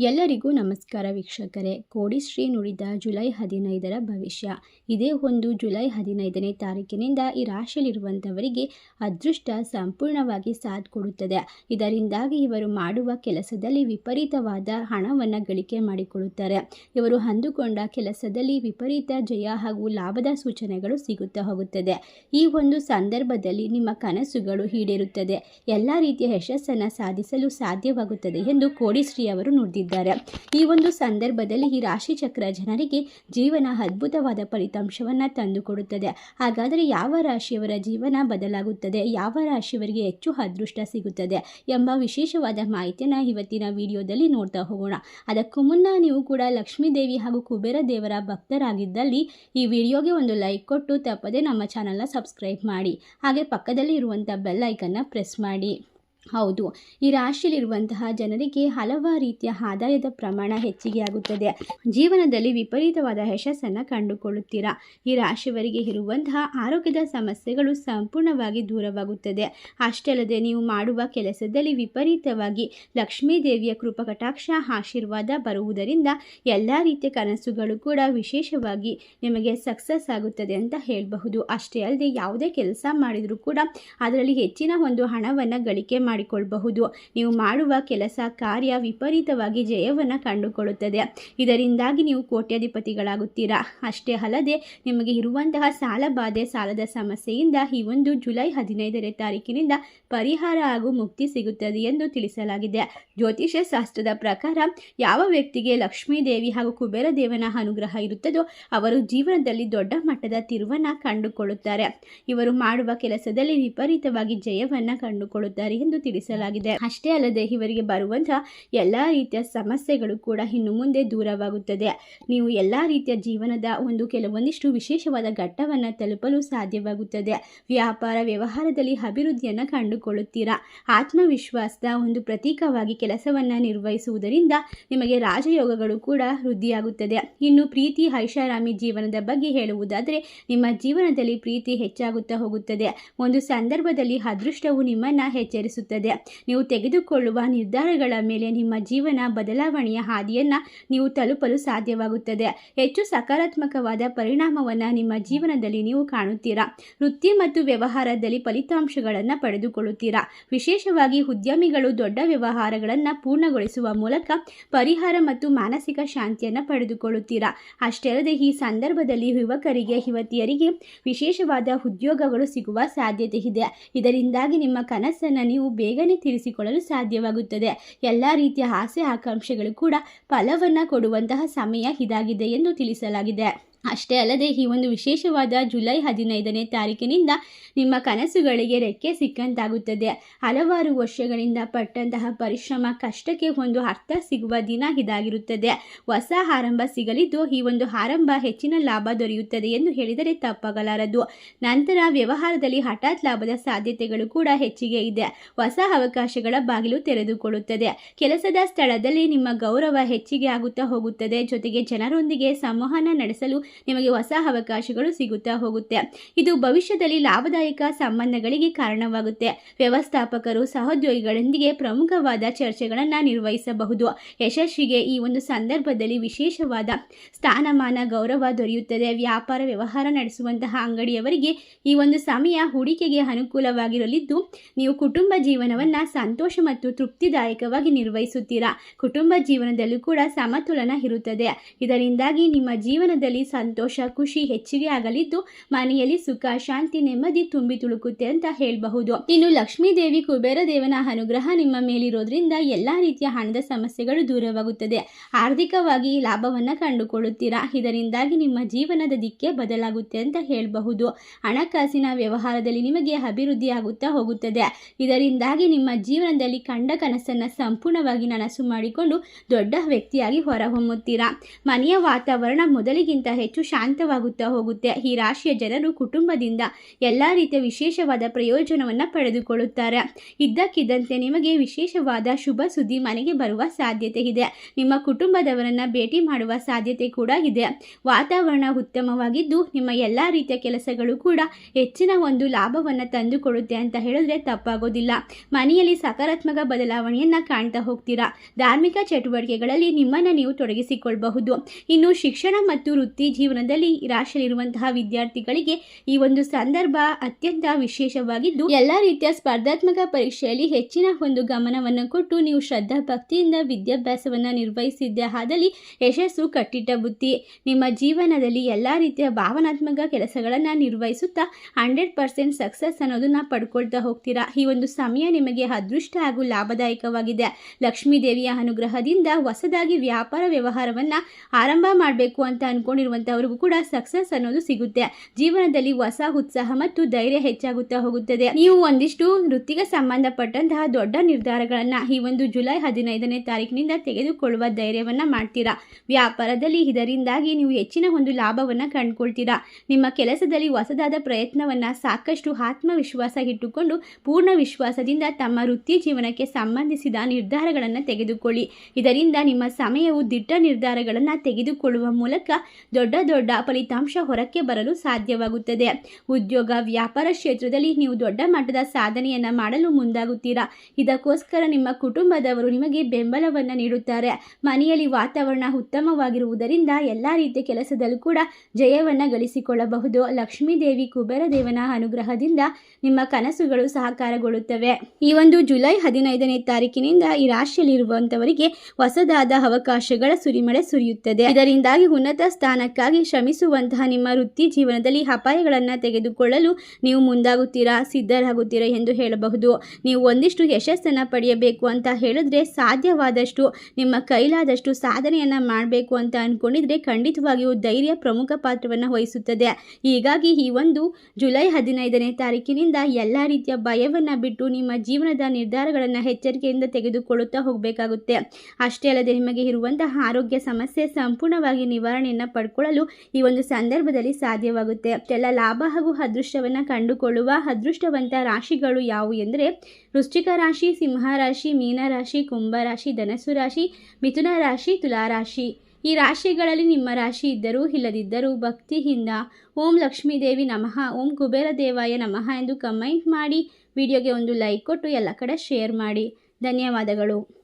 ಎಲ್ಲರಿಗೂ ನಮಸ್ಕಾರ ವೀಕ್ಷಕರೇ. ಕೋಡಿಶ್ರೀ ನುಡಿದ ಜುಲೈ ಹದಿನೈದರ ಭವಿಷ್ಯ. ಇದೇ ಒಂದು ಜುಲೈ ಹದಿನೈದನೇ ತಾರೀಕಿನಿಂದ ಈ ರಾಶಿಯಲ್ಲಿರುವಂಥವರಿಗೆ ಅದೃಷ್ಟ ಸಂಪೂರ್ಣವಾಗಿ ಸಾಥ್ ಕೊಡುತ್ತದೆ. ಇದರಿಂದಾಗಿ ಇವರು ಮಾಡುವ ಕೆಲಸದಲ್ಲಿ ವಿಪರೀತವಾದ ಹಣವನ್ನು ಗಳಿಕೆ ಮಾಡಿಕೊಳ್ಳುತ್ತಾರೆ. ಇವರು ಅಂದುಕೊಂಡ ಕೆಲಸದಲ್ಲಿ ವಿಪರೀತ ಜಯ ಹಾಗೂ ಲಾಭದ ಸೂಚನೆಗಳು ಸಿಗುತ್ತಾ ಹೋಗುತ್ತದೆ. ಈ ಒಂದು ಸಂದರ್ಭದಲ್ಲಿ ನಿಮ್ಮ ಕನಸುಗಳು ಈಡೇರುತ್ತದೆ. ಎಲ್ಲ ರೀತಿಯ ಯಶಸ್ಸನ್ನು ಸಾಧಿಸಲು ಸಾಧ್ಯವಾಗುತ್ತದೆ ಎಂದು ಕೋಡಿಶ್ರೀ ಅವರು ನುಡಿದಿದ್ದಾರೆ. ಈ ಒಂದು ಸಂದರ್ಭದಲ್ಲಿ ಈ ರಾಶಿ ಚಕ್ರ ಜನರಿಗೆ ಜೀವನ ಅದ್ಭುತವಾದ ಫಲಿತಾಂಶವನ್ನು ತಂದುಕೊಡುತ್ತದೆ. ಹಾಗಾದರೆ ಯಾವ ರಾಶಿಯವರ ಜೀವನ ಬದಲಾಗುತ್ತದೆ? ಯಾವ ರಾಶಿಯವರಿಗೆ ಹೆಚ್ಚು ಅದೃಷ್ಟ ಸಿಗುತ್ತದೆ ಎಂಬ ವಿಶೇಷವಾದ ಮಾಹಿತಿಯನ್ನು ಇವತ್ತಿನ ವಿಡಿಯೋದಲ್ಲಿ ನೋಡ್ತಾ ಹೋಗೋಣ. ಅದಕ್ಕೂ ಮುನ್ನ ನೀವು ಕೂಡ ಲಕ್ಷ್ಮೀ ದೇವಿ ಹಾಗೂ ಕುಬೇರ ದೇವರ ಭಕ್ತರಾಗಿದ್ದಲ್ಲಿ ಈ ವಿಡಿಯೋಗೆ ಒಂದು ಲೈಕ್ ಕೊಟ್ಟು ತಪ್ಪದೆ ನಮ್ಮ ಚಾನಲ್ನ ಸಬ್ಸ್ಕ್ರೈಬ್ ಮಾಡಿ. ಹಾಗೆ ಪಕ್ಕದಲ್ಲಿ ಇರುವಂಥ ಬೆಲ್ಲೈಕನ್ನು ಪ್ರೆಸ್ ಮಾಡಿ. ಹೌದು. ಈ ರಾಶಿಯಲ್ಲಿರುವಂತಹ ಜನರಿಗೆ ಹಲವಾರು ರೀತಿಯ ಆದಾಯದ ಪ್ರಮಾಣ ಹೆಚ್ಚಿಗೆ ಆಗುತ್ತದೆ ಜೀವನದಲ್ಲಿ ವಿಪರೀತವಾದ ಯಶಸ್ಸನ್ನು ಕಂಡುಕೊಳ್ಳುತ್ತೀರಾ? ಈ ರಾಶಿಯವರಿಗೆ ಇರುವಂತಹ ಆರೋಗ್ಯದ ಸಮಸ್ಯೆಗಳು ಸಂಪೂರ್ಣವಾಗಿ ದೂರವಾಗುತ್ತದೆ. ಅಷ್ಟೇ ಅಲ್ಲದೆ ನೀವು ಮಾಡುವ ಕೆಲಸದಲ್ಲಿ ವಿಪರೀತವಾಗಿ ಲಕ್ಷ್ಮೀ ದೇವಿಯ ಕೃಪಕಟಾಕ್ಷ ಆಶೀರ್ವಾದ ಬರುವುದರಿಂದ ಎಲ್ಲ ರೀತಿಯ ಕನಸುಗಳು ಕೂಡ ವಿಶೇಷವಾಗಿ ನಿಮಗೆ ಸಕ್ಸಸ್ ಆಗುತ್ತದೆ ಅಂತ ಹೇಳಬಹುದು. ಅಷ್ಟೇ ಅಲ್ಲದೆ ಯಾವುದೇ ಕೆಲಸ ಮಾಡಿದರೂ ಕೂಡ ಅದರಲ್ಲಿ ಹೆಚ್ಚಿನ ಒಂದು ಹಣವನ್ನು ಗಳಿಕೆ ಮಾಡಿಕೊಳ್ಳಬಹುದು ನೀವು ಮಾಡುವ ಕೆಲಸ ಕಾರ್ಯ ವಿಪರೀತವಾಗಿ ಜಯವನ್ನು ಕಂಡುಕೊಳ್ಳುತ್ತದೆ. ಇದರಿಂದಾಗಿ ನೀವು ಕೋಟ್ಯಾಧಿಪತಿಗಳಾಗುತ್ತೀರಾ? ಅಷ್ಟೇ ಅಲ್ಲದೆ, ನಿಮಗೆ ಇರುವಂತಹ ಸಾಲ ಬಾಧೆ, ಸಾಲದ ಸಮಸ್ಯೆಯಿಂದ ಈ ಒಂದು ಜುಲೈ ಹದಿನೈದನೇ ತಾರೀಕಿನಿಂದ ಪರಿಹಾರ ಹಾಗೂ ಮುಕ್ತಿ ಸಿಗುತ್ತದೆ ಎಂದು ತಿಳಿಸಲಾಗಿದೆ. ಜ್ಯೋತಿಷ್ಯ ಶಾಸ್ತ್ರದ ಪ್ರಕಾರ, ಯಾವ ವ್ಯಕ್ತಿಗೆ ಲಕ್ಷ್ಮೀ ದೇವಿ ಹಾಗೂ ಕುಬೇರ ದೇವನ ಅನುಗ್ರಹ ಇರುತ್ತದೋ, ಅವರು ಜೀವನದಲ್ಲಿ ದೊಡ್ಡ ಮಟ್ಟದ ತಿರುವನ್ನು ಕಂಡುಕೊಳ್ಳುತ್ತಾರೆ. ಇವರು ಮಾಡುವ ಕೆಲಸದಲ್ಲಿ ವಿಪರೀತವಾಗಿ ಜಯವನ್ನು ಕಂಡುಕೊಳ್ಳುತ್ತಾರೆ ಎಂದು ತಿಳಿಸಲಾಗಿದೆ. ಅಷ್ಟೇ ಅಲ್ಲದೆ ಇವರಿಗೆ ಬರುವಂತಹ ಎಲ್ಲ ರೀತಿಯ ಸಮಸ್ಯೆಗಳು ಕೂಡ ಇನ್ನು ಮುಂದೆ ದೂರವಾಗುತ್ತದೆ. ನೀವು ಎಲ್ಲ ರೀತಿಯ ಜೀವನದ ಒಂದು ಕೆಲವೊಂದಿಷ್ಟು ವಿಶೇಷವಾದ ಘಟ್ಟವನ್ನು ತಲುಪಲು ಸಾಧ್ಯವಾಗುತ್ತದೆ. ವ್ಯಾಪಾರ ವ್ಯವಹಾರದಲ್ಲಿ ಅಭಿವೃದ್ಧಿಯನ್ನು ಕಂಡುಕೊಳ್ಳುತ್ತೀರಾ? ಆತ್ಮವಿಶ್ವಾಸದ ಒಂದು ಪ್ರತೀಕವಾಗಿ ಕೆಲಸವನ್ನು ನಿರ್ವಹಿಸುವುದರಿಂದ ನಿಮಗೆ ರಾಜಯೋಗಗಳು ಕೂಡ ವೃದ್ಧಿಯಾಗುತ್ತದೆ. ಇನ್ನು ಪ್ರೀತಿ ಐಷಾರಾಮಿ ಜೀವನದ ಬಗ್ಗೆ ಹೇಳುವುದಾದರೆ, ನಿಮ್ಮ ಜೀವನದಲ್ಲಿ ಪ್ರೀತಿ ಹೆಚ್ಚಾಗುತ್ತಾ ಹೋಗುತ್ತದೆ. ಒಂದು ಸಂದರ್ಭದಲ್ಲಿ ಅದೃಷ್ಟವು ನಿಮ್ಮನ್ನು ಎಚ್ಚರಿಸುತ್ತದೆ. ನೀವು ತೆಗೆದುಕೊಳ್ಳುವ ನಿರ್ಧಾರಗಳ ಮೇಲೆ ನಿಮ್ಮ ಜೀವನ ಬದಲಾವಣೆಯ ಹಾದಿಯನ್ನು ನೀವು ತಲುಪಲು ಸಾಧ್ಯವಾಗುತ್ತದೆ. ಹೆಚ್ಚು ಸಕಾರಾತ್ಮಕವಾದ ಪರಿಣಾಮವನ್ನು ನಿಮ್ಮ ಜೀವನದಲ್ಲಿ ನೀವು ಕಾಣುತ್ತೀರಾ? ವೃತ್ತಿ ಮತ್ತು ವ್ಯವಹಾರದಲ್ಲಿ ಫಲಿತಾಂಶಗಳನ್ನು ಪಡೆದುಕೊಳ್ಳುತ್ತೀರಾ? ವಿಶೇಷವಾಗಿ ಉದ್ಯಮಿಗಳು ದೊಡ್ಡ ವ್ಯವಹಾರಗಳನ್ನು ಪೂರ್ಣಗೊಳಿಸುವ ಮೂಲಕ ಪರಿಹಾರ ಮತ್ತು ಮಾನಸಿಕ ಶಾಂತಿಯನ್ನು ಪಡೆದುಕೊಳ್ಳುತ್ತೀರಾ? ಅಷ್ಟೇ ಅಲ್ಲದೆ ಈ ಸಂದರ್ಭದಲ್ಲಿ ಯುವಕರಿಗೆ, ಯುವತಿಯರಿಗೆ ವಿಶೇಷವಾದ ಉದ್ಯೋಗಗಳು ಸಿಗುವ ಸಾಧ್ಯತೆ ಇದೆ. ಇದರಿಂದಾಗಿ ನಿಮ್ಮ ಕನಸನ್ನು ನೀವು ಬೇಗನೆ ತೀರಿಸಿಕೊಳ್ಳಲು ಸಾಧ್ಯವಾಗುತ್ತದೆ. ಎಲ್ಲ ರೀತಿಯ ಆಸೆ ಆಕಾಂಕ್ಷೆಗಳು ಕೂಡ ಫಲವನ್ನು ಕೊಡುವಂತಹ ಸಮಯ ಇದಾಗಿದೆ ಎಂದು ತಿಳಿಸಲಾಗಿದೆ. ಅಷ್ಟೇ ಅಲ್ಲದೆ ಈ ಒಂದು ವಿಶೇಷವಾದ ಜುಲೈ ಹದಿನೈದನೇ ತಾರೀಕಿನಿಂದ ನಿಮ್ಮ ಕನಸುಗಳಿಗೆ ರೆಕ್ಕೆ ಸಿಕ್ಕಂತಾಗುತ್ತದೆ. ಹಲವಾರು ವರ್ಷಗಳಿಂದ ಪಟ್ಟಂತಹ ಪರಿಶ್ರಮ, ಕಷ್ಟಕ್ಕೆ ಒಂದು ಅರ್ಥ ಸಿಗುವ ದಿನ ಇದಾಗಿರುತ್ತದೆ. ಹೊಸ ಆರಂಭ ಸಿಗಲಿದ್ದು ಈ ಒಂದು ಆರಂಭ ಹೆಚ್ಚಿನ ಲಾಭ ದೊರೆಯುತ್ತದೆ ಎಂದು ಹೇಳಿದರೆ ತಪ್ಪಾಗಲಾರದು. ನಂತರ ವ್ಯವಹಾರದಲ್ಲಿ ಹಠಾತ್ ಲಾಭದ ಸಾಧ್ಯತೆಗಳು ಕೂಡ ಹೆಚ್ಚಿಗೆ ಇದೆ. ಹೊಸ ಅವಕಾಶಗಳ ಬಾಗಿಲು ತೆರೆದುಕೊಳ್ಳುತ್ತದೆ. ಕೆಲಸದ ಸ್ಥಳದಲ್ಲಿ ನಿಮ್ಮ ಗೌರವ ಹೆಚ್ಚಿಗೆ ಆಗುತ್ತಾ ಹೋಗುತ್ತದೆ. ಜೊತೆಗೆ ಜನರೊಂದಿಗೆ ಸಂವಹನ ನಡೆಸಲು ನಿಮಗೆ ಹೊಸ ಅವಕಾಶಗಳು ಸಿಗುತ್ತಾ ಹೋಗುತ್ತೆ. ಇದು ಭವಿಷ್ಯದಲ್ಲಿ ಲಾಭದಾಯಕ ಸಂಬಂಧಗಳಿಗೆ ಕಾರಣವಾಗುತ್ತೆ. ವ್ಯವಸ್ಥಾಪಕರು, ಸಹೋದ್ಯೋಗಿಗಳೊಂದಿಗೆ ಪ್ರಮುಖವಾದ ಚರ್ಚೆಗಳನ್ನು ನಿರ್ವಹಿಸಬಹುದು. ಯಶಸ್ಸಿಗೆ ಈ ಒಂದು ಸಂದರ್ಭದಲ್ಲಿ ವಿಶೇಷವಾದ ಸ್ಥಾನಮಾನ, ಗೌರವ ದೊರೆಯುತ್ತದೆ. ವ್ಯಾಪಾರ ವ್ಯವಹಾರ ನಡೆಸುವಂತಹ ಅಂಗಡಿಯವರಿಗೆ ಈ ಒಂದು ಸಮಯ ಹೂಡಿಕೆಗೆ ಅನುಕೂಲವಾಗಿರಲಿದ್ದು, ನೀವು ಕುಟುಂಬ ಜೀವನವನ್ನು ಸಂತೋಷ ಮತ್ತು ತೃಪ್ತಿದಾಯಕವಾಗಿ ನಿರ್ವಹಿಸುತ್ತೀರಾ? ಕುಟುಂಬ ಜೀವನದಲ್ಲೂ ಕೂಡ ಸಮತೋಲನ ಇರುತ್ತದೆ. ಇದರಿಂದಾಗಿ ನಿಮ್ಮ ಜೀವನದಲ್ಲಿ ಸಂತೋಷ, ಖುಷಿ ಹೆಚ್ಚಿಗೆ ಆಗಲಿದ್ದು ಮನೆಯಲ್ಲಿ ಸುಖ, ಶಾಂತಿ, ನೆಮ್ಮದಿ ತುಂಬಿ ತುಳುಕುತ್ತೆ ಅಂತ ಹೇಳಬಹುದು. ಇನ್ನು ಲಕ್ಷ್ಮೀ ದೇವಿ ಕುಬೇರ ದೇವನ ಅನುಗ್ರಹ ನಿಮ್ಮ ಮೇಲಿರೋದ್ರಿಂದ ಎಲ್ಲಾ ರೀತಿಯ ಹಣದ ಸಮಸ್ಯೆಗಳು ದೂರವಾಗುತ್ತದೆ. ಆರ್ಥಿಕವಾಗಿ ಲಾಭವನ್ನ ಕಂಡುಕೊಳ್ಳುತ್ತೀರಾ? ಇದರಿಂದಾಗಿ ನಿಮ್ಮ ಜೀವನದ ದಿಕ್ಕೆ ಬದಲಾಗುತ್ತೆ ಅಂತ ಹೇಳಬಹುದು. ಹಣಕಾಸಿನ ವ್ಯವಹಾರದಲ್ಲಿ ನಿಮಗೆ ಅಭಿವೃದ್ಧಿ ಆಗುತ್ತಾ ಹೋಗುತ್ತದೆ. ಇದರಿಂದಾಗಿ ನಿಮ್ಮ ಜೀವನದಲ್ಲಿ ಕಂಡ ಕನಸನ್ನ ಸಂಪೂರ್ಣವಾಗಿ ನನಸು ಮಾಡಿಕೊಂಡು ದೊಡ್ಡ ವ್ಯಕ್ತಿಯಾಗಿ ಹೊರಹೊಮ್ಮುತ್ತೀರಾ? ಮನೆಯ ವಾತಾವರಣ ಮೊದಲಿಗಿಂತ ಹೆಚ್ಚು ಶಾಂತವಾಗುತ್ತಾ ಹೋಗುತ್ತೆ ಈ ರಾಶಿಯ ಜನರು ಕುಟುಂಬದಿಂದ ಎಲ್ಲ ರೀತಿಯ ವಿಶೇಷವಾದ ಪ್ರಯೋಜನವನ್ನು ಪಡೆದುಕೊಳ್ಳುತ್ತಾರೆ. ಇದ್ದಕ್ಕಿದ್ದಂತೆ ನಿಮಗೆ ವಿಶೇಷವಾದ ಶುಭ ಸುದ್ದಿ ಮನೆಗೆ ಬರುವ ಸಾಧ್ಯತೆ ಇದೆ. ನಿಮ್ಮ ಕುಟುಂಬದವರನ್ನ ಭೇಟಿ ಮಾಡುವ ಸಾಧ್ಯತೆ ಕೂಡ ಇದೆ. ವಾತಾವರಣ ಉತ್ತಮವಾಗಿದ್ದು ನಿಮ್ಮ ಎಲ್ಲ ರೀತಿಯ ಕೆಲಸಗಳು ಕೂಡ ಹೆಚ್ಚಿನ ಒಂದು ಲಾಭವನ್ನು ತಂದುಕೊಡುತ್ತೆ ಅಂತ ಹೇಳಿದ್ರೆ ತಪ್ಪಾಗೋದಿಲ್ಲ. ಮನೆಯಲ್ಲಿ ಸಕಾರಾತ್ಮಕ ಬದಲಾವಣೆಯನ್ನ ಕಾಣ್ತಾ ಹೋಗ್ತೀರಾ? ಧಾರ್ಮಿಕ ಚಟುವಟಿಕೆಗಳಲ್ಲಿ ನಿಮ್ಮನ್ನು ನೀವು ತೊಡಗಿಸಿಕೊಳ್ಳಬಹುದು ಇನ್ನು ಶಿಕ್ಷಣ ಮತ್ತು ವೃತ್ತಿ ಜೀವನದಲ್ಲಿ ನಿರಾಶೆಯಲ್ಲಿರುವಂತಹ ರಾಶಿಯಲ್ಲಿರುವಂತಹ ವಿದ್ಯಾರ್ಥಿಗಳಿಗೆ ಈ ಒಂದು ಸಂದರ್ಭ ಅತ್ಯಂತ ವಿಶೇಷವಾಗಿದ್ದು, ಎಲ್ಲ ರೀತಿಯ ಸ್ಪರ್ಧಾತ್ಮಕ ಪರೀಕ್ಷೆಯಲ್ಲಿ ಹೆಚ್ಚಿನ ಒಂದು ಗಮನವನ್ನು ಕೊಟ್ಟು ನೀವು ಶ್ರದ್ಧಾ ಭಕ್ತಿಯಿಂದ ವಿದ್ಯಾಭ್ಯಾಸವನ್ನು ನಿರ್ವಹಿಸಿದ್ದೆ ಆದಲ್ಲಿ ಯಶಸ್ಸು ಕಟ್ಟಿಟ್ಟ ಬುತ್ತಿ ನಿಮ್ಮ ಜೀವನದಲ್ಲಿ ಎಲ್ಲ ರೀತಿಯ ಭಾವನಾತ್ಮಕ ಕೆಲಸಗಳನ್ನು ನಿರ್ವಹಿಸುತ್ತಾ ಹಂಡ್ರೆಡ್ ಪರ್ಸೆಂಟ್ ಸಕ್ಸಸ್ ಅನ್ನೋದನ್ನ ಪಡ್ಕೊಳ್ತಾ ಹೋಗ್ತೀರಾ? ಈ ಒಂದು ಸಮಯ ನಿಮಗೆ ಅದೃಷ್ಟ ಹಾಗೂ ಲಾಭದಾಯಕವಾಗಿದೆ. ಲಕ್ಷ್ಮೀ ದೇವಿಯ ಅನುಗ್ರಹದಿಂದ ಹೊಸದಾಗಿ ವ್ಯಾಪಾರ ವ್ಯವಹಾರವನ್ನ ಆರಂಭ ಮಾಡಬೇಕು ಅಂತ ಅನ್ಕೊಂಡಿರುವಂತವ್ರಿಗೂ ಕೂಡ ಸಕ್ಸಸ್ ಅನ್ನೋದು ಸಿಗುತ್ತೆ. ಜೀವನದಲ್ಲಿ ಹೊಸ ಉತ್ಸಾಹ ಮತ್ತು ಧೈರ್ಯ ಹೆಚ್ಚಾಗುತ್ತಾ ಹೋಗುತ್ತದೆ. ನೀವು ಒಂದಿಷ್ಟು ವೃತ್ತಿಗೆ ಸಂಬಂಧಪಟ್ಟಂತಹ ದೊಡ್ಡ ನಿರ್ಧಾರಗಳನ್ನ ಈ ಒಂದು ಜುಲೈ ಹದಿನೈದನೇ ತಾರೀಕಿನಿಂದ ತೆಗೆದುಕೊಳ್ಳುವ ಧೈರ್ಯವನ್ನ ಮಾಡ್ತೀರಾ? ವ್ಯಾಪಾರದಲ್ಲಿ ಇದರಿಂದಾಗಿ ನೀವು ಹೆಚ್ಚಿನ ಒಂದು ಲಾಭವನ್ನ ಕಂಡುಕೊಳ್ತೀರಾ? ನಿಮ್ಮ ಕೆಲಸದಲ್ಲಿ ಹೊಸದಾದ ಪ್ರಯತ್ನವನ್ನ ಸಾಕಷ್ಟು ಆತ್ಮವಿಶ್ವಾಸ ಇಟ್ಟುಕೊಂಡು ಪೂರ್ಣ ವಿಶ್ವಾಸದಿಂದ ತಮ್ಮ ವೃತ್ತಿ ಜೀವನಕ್ಕೆ ಸಂಬಂಧಿಸಿದ ನಿರ್ಧಾರಗಳನ್ನು ತೆಗೆದುಕೊಳ್ಳಿ. ಇದರಿಂದ ನಿಮ್ಮ ಸಮಯವು ದಿಟ್ಟ ನಿರ್ಧಾರಗಳನ್ನು ತೆಗೆದುಕೊಳ್ಳುವ ಮೂಲಕ ದೊಡ್ಡ ದೊಡ್ಡ ಫಲಿತಾಂಶ ಹೊರಕ್ಕೆ ಬರಲು ಸಾಧ್ಯವಾಗುತ್ತದೆ. ಉದ್ಯೋಗ ವ್ಯಾಪಾರ ಕ್ಷೇತ್ರದಲ್ಲಿ ನೀವು ದೊಡ್ಡ ಮಟ್ಟದ ಸಾಧನೆಯನ್ನ ಮಾಡಲು ಮುಂದಾಗುತ್ತೀರಾ? ಇದಕ್ಕೋಸ್ಕರ ನಿಮ್ಮ ಕುಟುಂಬದವರು ನಿಮಗೆ ಬೆಂಬಲವನ್ನು ನೀಡುತ್ತಾರೆ. ಮನೆಯಲ್ಲಿ ವಾತಾವರಣ ಉತ್ತಮವಾಗಿರುವುದರಿಂದ ಎಲ್ಲ ರೀತಿಯ ಕೆಲಸದಲ್ಲೂ ಕೂಡ ಜಯವನ್ನು ಗಳಿಸಿಕೊಳ್ಳಬಹುದು. ಲಕ್ಷ್ಮೀ ದೇವಿ ಕುಬೇರ ದೇವನ ಅನುಗ್ರಹದಿಂದ ನಿಮ್ಮ ಕನಸುಗಳು ಸಹಕಾರಗೊಳ್ಳುತ್ತವೆ. ಈ ಒಂದು ಜುಲೈ ಹದಿನೈದನೇ ತಾರೀಕಿನಿಂದ ಈ ರಾಶಿಯಲ್ಲಿರುವಂತವರಿಗೆ ಹೊಸದಾದ ಅವಕಾಶಗಳ ಸುರಿಮಳೆ ಸುರಿಯುತ್ತದೆ. ಇದರಿಂದಾಗಿ ಉನ್ನತ ಸ್ಥಾನಕ್ಕಾಗಿ ಶ್ರಮಿಸುವಂತಹ ನಿಮ್ಮ ವೃತ್ತಿ ಜೀವನದಲ್ಲಿ ಅಪಾಯಗಳನ್ನು ತೆಗೆದುಕೊಳ್ಳಲು ನೀವು ಮುಂದಾಗುತ್ತೀರಾ, ಸಿದ್ಧರಾಗುತ್ತೀರಾ ಎಂದು ಹೇಳಬಹುದು. ನೀವು ಒಂದಿಷ್ಟು ಯಶಸ್ಸನ್ನು ಪಡೆಯಬೇಕು ಅಂತ ಹೇಳಿದ್ರೆ ಸಾಧ್ಯವಾದಷ್ಟು, ನಿಮ್ಮ ಕೈಲಾದಷ್ಟು ಸಾಧನೆಯನ್ನು ಮಾಡಬೇಕು ಅಂತ ಅಂದ್ಕೊಂಡಿದ್ರೆ ಖಂಡಿತವಾಗಿಯೂ ಧೈರ್ಯ ಪ್ರಮುಖ ಪಾತ್ರವನ್ನು ವಹಿಸುತ್ತದೆ. ಹೀಗಾಗಿ ಈ ಒಂದು ಜುಲೈ ಹದಿನೈದನೇ ತಾರೀಕಿನಿಂದ ಎಲ್ಲ ರೀತಿಯ ಭಯವನ್ನು ಬಿಟ್ಟು ನಿಮ್ಮ ಜೀವನದ ನಿರ್ಧಾರಗಳನ್ನು ಎಚ್ಚರಿಕೆಯಿಂದ ತೆಗೆದುಕೊಳ್ಳುತ್ತಾ ಹೋಗಬೇಕಾಗುತ್ತೆ. ಅಷ್ಟೇ ಅಲ್ಲದೆ ನಿಮಗೆ ಇರುವಂತಹ ಆರೋಗ್ಯ ಸಮಸ್ಯೆ ಸಂಪೂರ್ಣವಾಗಿ ನಿವಾರಣೆಯನ್ನು ಪಡ್ಕೊಳ್ಳಲು ಈ ಒಂದು ಸಂದರ್ಭದಲ್ಲಿ ಸಾಧ್ಯವಾಗುತ್ತೆ. ಎಲ್ಲ ಲಾಭ ಹಾಗೂ ಅದೃಷ್ಟವನ್ನು ಕಂಡುಕೊಳ್ಳುವ ಅದೃಷ್ಟವಂತ ರಾಶಿಗಳು ಯಾವುವು ಎಂದರೆ, ವೃಶ್ಚಿಕ ರಾಶಿ, ಸಿಂಹ ರಾಶಿ ಮೀನರಾಶಿ ಕುಂಭ ರಾಶಿ, ಧನಸ್ಸು ರಾಶಿ, ಮಿಥುನ ರಾಶಿ ತುಲಾರಾಶಿ ಈ ರಾಶಿಗಳಲ್ಲಿ ನಿಮ್ಮ ರಾಶಿ ಇದ್ದರೂ ಇಲ್ಲದಿದ್ದರೂ ಭಕ್ತಿಯಿಂದ ಓಂ ಲಕ್ಷ್ಮೀ ದೇವಿ ನಮಃ, ಓಂ ಕುಬೇರ ದೇವಾಯ ನಮಃ ಎಂದು ಕಮೆಂಟ್ ಮಾಡಿ, ವಿಡಿಯೋಗೆ ಒಂದು ಲೈಕ್ ಕೊಟ್ಟು ಎಲ್ಲ ಕಡೆ ಶೇರ್ ಮಾಡಿ. ಧನ್ಯವಾದಗಳು.